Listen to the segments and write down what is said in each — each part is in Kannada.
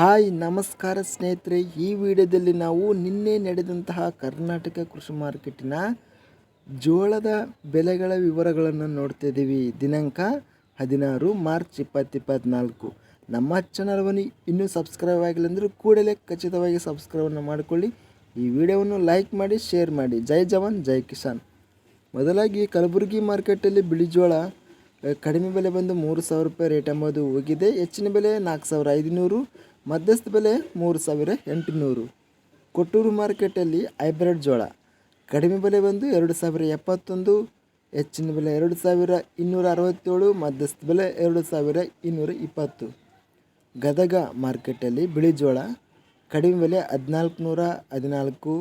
ಹಾಯ್, ನಮಸ್ಕಾರ ಸ್ನೇಹಿತರೆ. ಈ ವಿಡಿಯೋದಲ್ಲಿ ನಾವು ನಿನ್ನೆ ನಡೆದಂತಹ ಕರ್ನಾಟಕ ಕೃಷಿ ಮಾರ್ಕೆಟಿನ ಜೋಳದ ಬೆಲೆಗಳ ವಿವರಗಳನ್ನು ನೋಡ್ತಿದ್ದೀವಿ ದಿನಾಂಕ ಹದಿನಾರು ಮಾರ್ಚ್ ಇಪ್ಪತ್ತಿಪ್ಪತ್ನಾಲ್ಕು. ನಮ್ಮ ಚಾನಲ್ವನ್ನು ಇನ್ನೂ ಸಬ್ಸ್ಕ್ರೈಬ್ ಆಗಿಲ್ಲ ಅಂದರೆ ಕೂಡಲೇ ಖಚಿತವಾಗಿ ಸಬ್ಸ್ಕ್ರೈಬನ್ನು ಮಾಡಿಕೊಳ್ಳಿ. ಈ ವಿಡಿಯೋವನ್ನು ಲೈಕ್ ಮಾಡಿ, ಶೇರ್ ಮಾಡಿ. ಜೈ ಜವಾನ್, ಜೈ ಕಿಸಾನ್. ಮೊದಲಾಗಿ ಕಲಬುರಗಿ ಮಾರ್ಕೆಟಲ್ಲಿ ಬಿಳಿ ಜೋಳ, ಕಡಿಮೆ ಬೆಲೆ ಬಂದು ಮೂರು ಸಾವಿರ ರೂಪಾಯಿ ರೇಟ್ ಎಂಬುದು ಹೋಗಿದೆ. ಹೆಚ್ಚಿನ ಬೆಲೆ ನಾಲ್ಕು ಸಾವಿರ ಐದುನೂರು. ಮಧ್ಯಸ್ಥ ಬೆಲೆ ಮೂರು ಸಾವಿರ ಎಂಟುನೂರು. ಕೊಟ್ಟೂರು ಮಾರ್ಕೆಟಲ್ಲಿ ಹೈಬ್ರಿಡ್ ಜೋಳ. ಕಡಿಮೆ ಬೆಲೆ ಬಂದು ಎರಡು ಸಾವಿರ ಎಪ್ಪತ್ತೊಂದು, ಹೆಚ್ಚಿನ ಬೆಲೆ ಎರಡು ಸಾವಿರ ಇನ್ನೂರ ಅರವತ್ತೇಳು, ಮಧ್ಯಸ್ಥ ಬೆಲೆ ಎರಡು ಸಾವಿರ ಇನ್ನೂರ ಇಪ್ಪತ್ತು. ಗದಗ ಮಾರ್ಕೆಟಲ್ಲಿ ಬಿಳಿ ಜೋಳ. ಕಡಿಮೆ ಬೆಲೆ ಹದಿನಾಲ್ಕು ನೂರ ಹದಿನಾಲ್ಕು,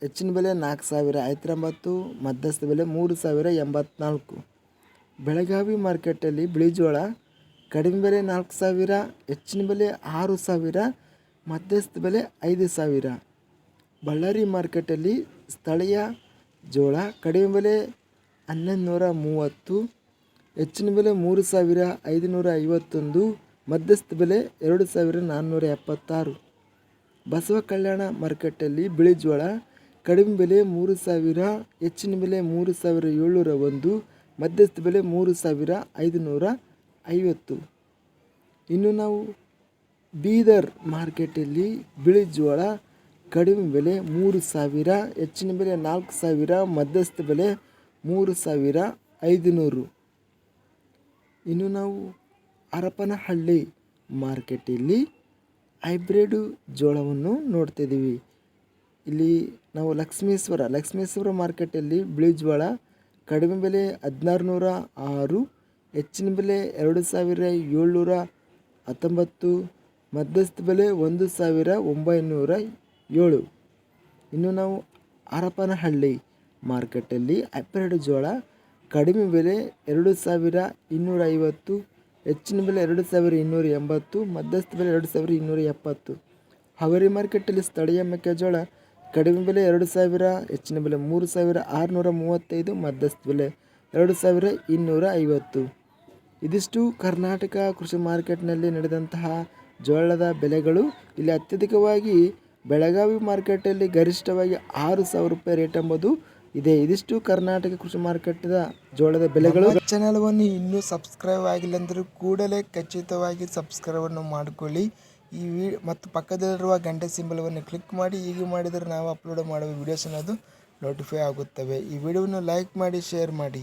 ಹೆಚ್ಚಿನ ಬೆಲೆ ನಾಲ್ಕು ಸಾವಿರ ಐವತ್ತೊಂಬತ್ತು, ಮಧ್ಯಸ್ಥ ಬೆಲೆ ಮೂರು ಸಾವಿರ ಎಂಬತ್ನಾಲ್ಕು. ಬೆಳಗಾವಿ ಮಾರ್ಕೆಟಲ್ಲಿ ಬಿಳಿ ಜೋಳ ಕಡಿಮೆ ಬೆಲೆ ನಾಲ್ಕು ಸಾವಿರ, ಹೆಚ್ಚಿನ ಬೆಲೆ ಆರು ಸಾವಿರ, ಮಧ್ಯಸ್ಥ ಬೆಲೆ ಐದು ಸಾವಿರ. ಬಳ್ಳಾರಿ ಮಾರ್ಕೆಟಲ್ಲಿ ಸ್ಥಳೀಯ ಜೋಳ ಕಡಿಮೆ ಬೆಲೆ ಹನ್ನೊಂದು ನೂರ ಮೂವತ್ತು, ಹೆಚ್ಚಿನ ಬೆಲೆ ಮೂರು ಸಾವಿರ ಐದುನೂರ ಐವತ್ತೊಂದು, ಮಧ್ಯಸ್ಥ ಬೆಲೆ ಎರಡು ಸಾವಿರ ನಾನ್ನೂರ ಎಪ್ಪತ್ತಾರು. ಬಸವ ಕಲ್ಯಾಣ ಮಾರ್ಕೆಟಲ್ಲಿ ಬಿಳಿ ಜೋಳ ಕಡಿಮೆ ಬೆಲೆ ಮೂರು ಸಾವಿರ, ಹೆಚ್ಚಿನ ಬೆಲೆ ಮೂರು ಸಾವಿರ ಏಳ್ನೂರ ಒಂದು, ಮಧ್ಯಸ್ಥ ಬೆಲೆ ಮೂರು ಸಾವಿರ ಐದುನೂರ ಐವತ್ತು. ಇನ್ನು ನಾವು ಬೀದರ್ ಮಾರ್ಕೆಟಲ್ಲಿ ಬಿಳಿ ಜೋಳ ಕಡಿಮೆ ಬೆಲೆ ಮೂರು ಸಾವಿರ, ಹೆಚ್ಚಿನ ಬೆಲೆ ನಾಲ್ಕು ಸಾವಿರ, ಮಧ್ಯಸ್ಥ ಬೆಲೆ ಮೂರು ಸಾವಿರ ಐದುನೂರು. ಇನ್ನು ನಾವು ಹರಪನಹಳ್ಳಿ ಮಾರ್ಕೆಟಲ್ಲಿ ಹೈಬ್ರಿಡು ಜೋಳವನ್ನು ನೋಡ್ತಿದ್ದೀವಿ. ಇಲ್ಲಿ ನಾವು ಲಕ್ಷ್ಮೇಶ್ವರ ಲಕ್ಷ್ಮೇಶ್ವರ ಮಾರ್ಕೆಟಲ್ಲಿ ಬಿಳಿ ಜೋಳ ಕಡಿಮೆ ಬೆಲೆ ಹದಿನಾರು ನೂರ ಆರು ಹೆಚ್ಚಿನ ಬೆಲೆ ಎರಡು ಸಾವಿರ ಏಳ್ನೂರ ಹತ್ತೊಂಬತ್ತು, ಮಧ್ಯಸ್ಥ ಬೆಲೆ ಒಂದು ಸಾವಿರ ಒಂಬೈನೂರ ಏಳು. ಇನ್ನು ನಾವು ಹರಪನಹಳ್ಳಿ ಮಾರ್ಕೆಟಲ್ಲಿ ಹೈಬ್ರಿಡ್ ಜೋಳ, ಕಡಿಮೆ ಬೆಲೆ ಎರಡು ಸಾವಿರ ಇನ್ನೂರ ಐವತ್ತು, ಹೆಚ್ಚಿನ ಬೆಲೆ ಎರಡು ಸಾವಿರ ಇನ್ನೂರ ಎಂಬತ್ತು, ಮಧ್ಯಸ್ಥ ಬೆಲೆ ಎರಡು ಸಾವಿರ ಇನ್ನೂರ ಎಪ್ಪತ್ತು. ಹಾವೇರಿ ಮಾರ್ಕೆಟಲ್ಲಿ ಸ್ಥಳೀಯ ಮೆಕ್ಕೆಜೋಳ, ಕಡಿಮೆ ಬೆಲೆ ಎರಡು ಸಾವಿರ, ಹೆಚ್ಚಿನ ಬೆಲೆ ಮೂರು ಸಾವಿರ ಆರುನೂರ ಮೂವತ್ತೈದು, ಮಧ್ಯಸ್ಥ ಬೆಲೆ ಎರಡು ಸಾವಿರ ಇನ್ನೂರ ಐವತ್ತು. ಇದಿಷ್ಟು ಕರ್ನಾಟಕ ಕೃಷಿ ಮಾರ್ಕೆಟ್ನಲ್ಲಿ ನಡೆದಂತಹ ಜೋಳದ ಬೆಲೆಗಳು ಇಲ್ಲಿ ಅತ್ಯಧಿಕವಾಗಿ ಬೆಳಗಾವಿ ಮಾರ್ಕೆಟಲ್ಲಿ ಗರಿಷ್ಠವಾಗಿ ಆರು ಸಾವಿರ ರೂಪಾಯಿ ರೇಟ್ ಎಂಬುದು ಇದೆ. ಇದಿಷ್ಟು ಕರ್ನಾಟಕ ಕೃಷಿ ಮಾರ್ಕೆಟ್ದ ಜೋಳದ ಬೆಲೆಗಳು ಚಾನಲ್ವನ್ನು ಇನ್ನೂ ಸಬ್ಸ್ಕ್ರೈಬ್ ಆಗಿಲ್ಲ ಅಂದರೆ ಕೂಡಲೇ ಖಚಿತವಾಗಿ ಸಬ್ಸ್ಕ್ರೈಬನ್ನು ಮಾಡಿಕೊಳ್ಳಿ. ಈ ವಿ ಮತ್ತು ಪಕ್ಕದಲ್ಲಿರುವ ಗಂಟೆ ಸಿಂಬಲವನ್ನು ಕ್ಲಿಕ್ ಮಾಡಿ, ಹೀಗೆ ಮಾಡಿದರೆ ನಾವು ಅಪ್ಲೋಡ್ ಮಾಡುವ ವಿಡಿಯೋಸ್ ಅನ್ನೋದು ನೋಟಿಫೈ ಆಗುತ್ತವೆ. ಈ ವಿಡಿಯೋವನ್ನು ಲೈಕ್ ಮಾಡಿ, ಶೇರ್ ಮಾಡಿ.